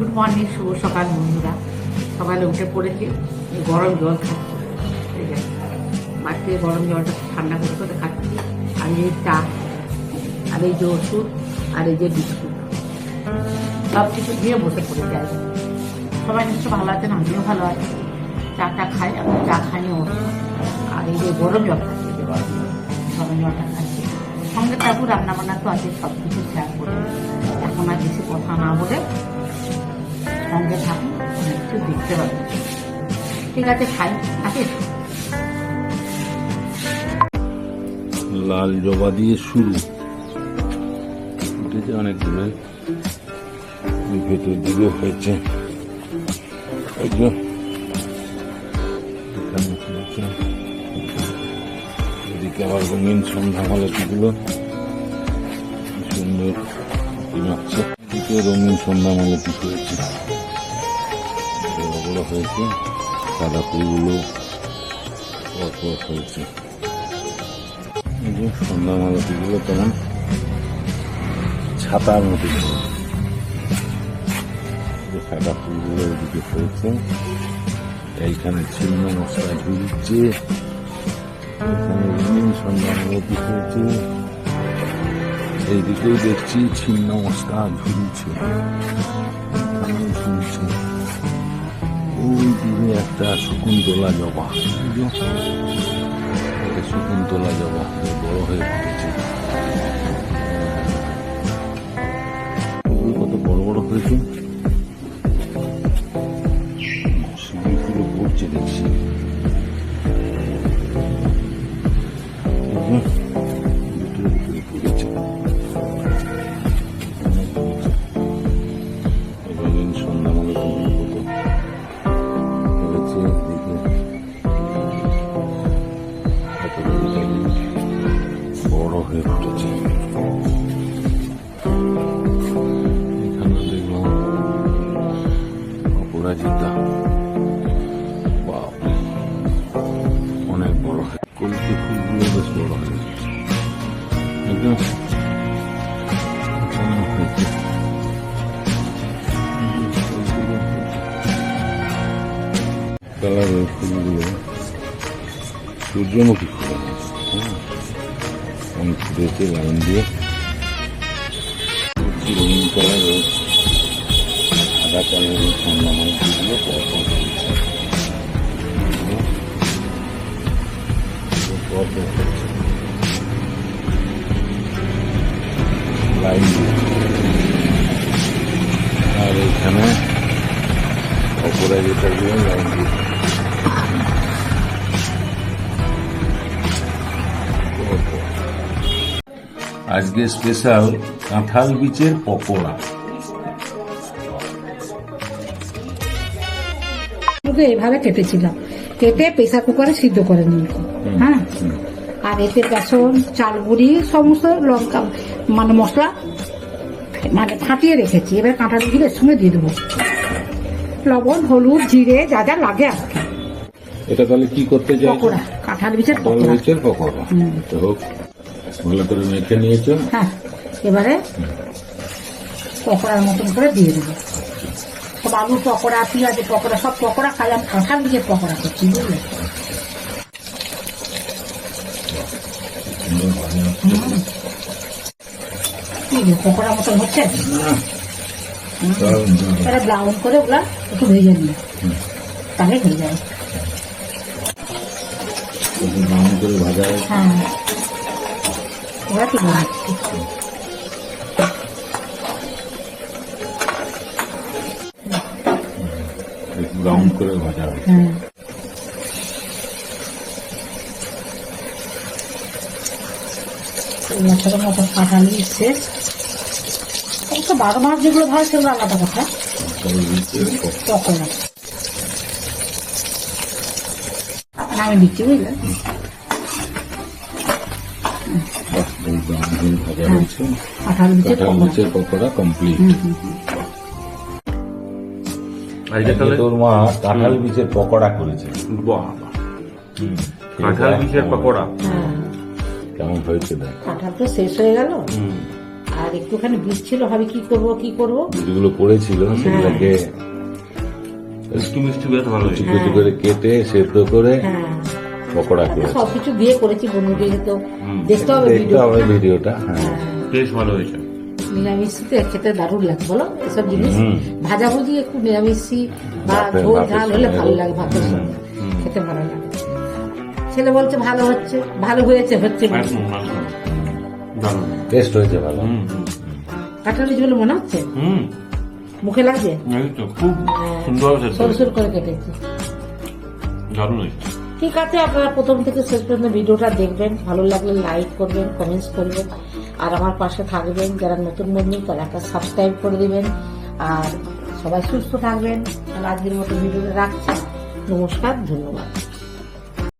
Good morning, শুভ সকাল বন্ধুরা। সকালে উঠে পড়েছি গরম জল খাচ্ছি। ঠিক আছে। বাড়িতে গরম জলটা ঠান্ডা করে করে খাচ্ছি। আর এই চা, আর এই যে ওষুধ, আর এই যে বিস্কুট। সব কিছু দিয়ে বসে পড়ে যায় সবাই নিশ্চয় ভালো আছেন, আমিও ভালো আছি। চাটা খাই আমি চা খাই না আর এই যে গরম জল খাচ্ছি যে গরম জল। গরম জলটা খাচ্ছি। সঙ্গে তারপর রান্না বান্না তো আছে সব কিছু শেয়ার করে। এখন আর বেশি কথা না বলে সঙ্গে থাকুন অনেক কিছু দেখতে পাবেন ঠিক আছে খাই আছে লাল জবা দিয়ে শুরু। উঠেছে অনেক দূরে। ভেতর দিকে হয়েছে। এদিকে আবার রঙিন সন্ধ্যা মালতিগুলো কি সুন্দর রঙিন সন্ধ্যা মালতি হয়েছে। বড় হয়েছে সাদা ফুলগুলো হয়েছে এই যে সন্ধ্যা মালতিগুলো তেমন ছাতার মতো সাদা ফুলগুলো ওদিকে হয়েছে এইখানে ছিন্ন মশলা ঝুলছে এখানে সন্ধ্যা মালতি হয়েছে এইদিকেও দেখছি ছিন্ন মশলা ঝুলছে ঝুলছে ওই দিকে একটা শকুন্তলা জবা। শকুন্তলা জবা। বড় হয়ে অপরাজিতা বাপরে অনেক বড় হয় কলকি ফুলগুলো বেশ বড় হয়েছে একদম এখানেও হয়েছে কালারের ফুলগুলো সূর্যমুখী ফুল হ্যাঁ অনেক ফুটেছে লাইন দিয়ে কি রঙিন কালারের আর এখানে অপরাজিতা দিয়ে। লাইন আজকে স্পেশাল কাঁঠাল বীচের পকোড়া। ওকে এভাবে কেটেছিলাম। কেটে প্রেসার কুকারে সিদ্ধ করে নিয়েছি হ্যাঁ? আর এতে বেসন চাল গুঁড়ি সমস্ত লঙ্কা মানে মশলা মানে ফাটিয়ে রেখেছি। এবার কাঁঠাল ঘিরে সঙ্গে দিয়ে দেবো। লবণ হলুদ জিরে যা যা লাগে আর কি। এটা তাহলে কি করতে চাই পকোড়া কাঁঠাল বীজের পকোড়া। বীচের পকোড়া। তো হোক ভালো করে মেখে নিয়েছো। হ্যাঁ এবারে পকোড়ার মতন করে দিয়ে দেবো। সব আলু পকোড়া পেঁয়াজের পকোড়া সব পকোড়া খাই আমি কাঁঠাল বীজের পকোড়া করছি বুঝলে? পকোড়া মতন হচ্ছে। তাহলে ব্রাউন করে ওগুলা একটু ভেজে নিই। তাহলে হয়ে যায় একটু ব্রাউন করে ভাজা হ্যাঁ। ওরা কি বানাচ্ছি একটু ব্রাউন করে ভাজা হয়েছে। হ্যাঁ এই মতন বারো মাস যেগুলো ভালো সেগুলো আলাদা কথা। বীচের পকোড়া। আমি দিচ্ছি কমপ্লিট তোর মা কাঁঠাল বীচের পকোড়া করেছে। বাহ। কাঁঠাল বীজের পকোড়া? হ্যাঁ কেমন হয়েছে দেখ। কাঁঠাল তো শেষ হয়ে গেল। আর একটুখানি বীজ ছিল ভাবি কি করব কি করব? যেগুলো পড়েছিল সেগুলোকে একটু মিষ্টি বেশ ভালো কুচি করে কেটে সেদ্ধ করে হ্যাঁ। পকোড়া করেছে। সবকিছু দিয়ে করেছি বন্ধুদের তো। দেখতে হবে ভিডিওটা হ্যাঁ। টেস্ট ভালো হয়েছে। নিরামিষিতে খেতে দারুণ লাগে বলো? এসব জিনিস ভাজাভুজি একটু নিরামিষি বা ঝোল ঝাল হলে ভালো। লাগে ভাতের সঙ্গে। খেতে ভালো লাগে। ছেলে বলছে ভালো হচ্ছে ভালো হয়েছে হচ্ছে টেস্ট হয়েছে ভালো। কাঁঠাল বীজগুলো মনে হচ্ছে? হুম। মুখে লাগছে? খুব সুন্দর হয়েছে সরু সরু করে কেটেছি দারুণ হয়েছে। ঠিক আছে আপনারা প্রথম থেকে শেষ পর্যন্ত ভিডিওটা দেখবেন। ভালো লাগলে লাইক করবেন কমেন্টস করবেন। আর আমার পাশে থাকবেন, যারা নতুন বন্ধু, তারা একটা সাবস্ক্রাইব করে দিবেন। আর সবাই সুস্থ থাকবেন। আজকের মতো ভিডিওটা রাখছি। নমস্কার, ধন্যবাদ।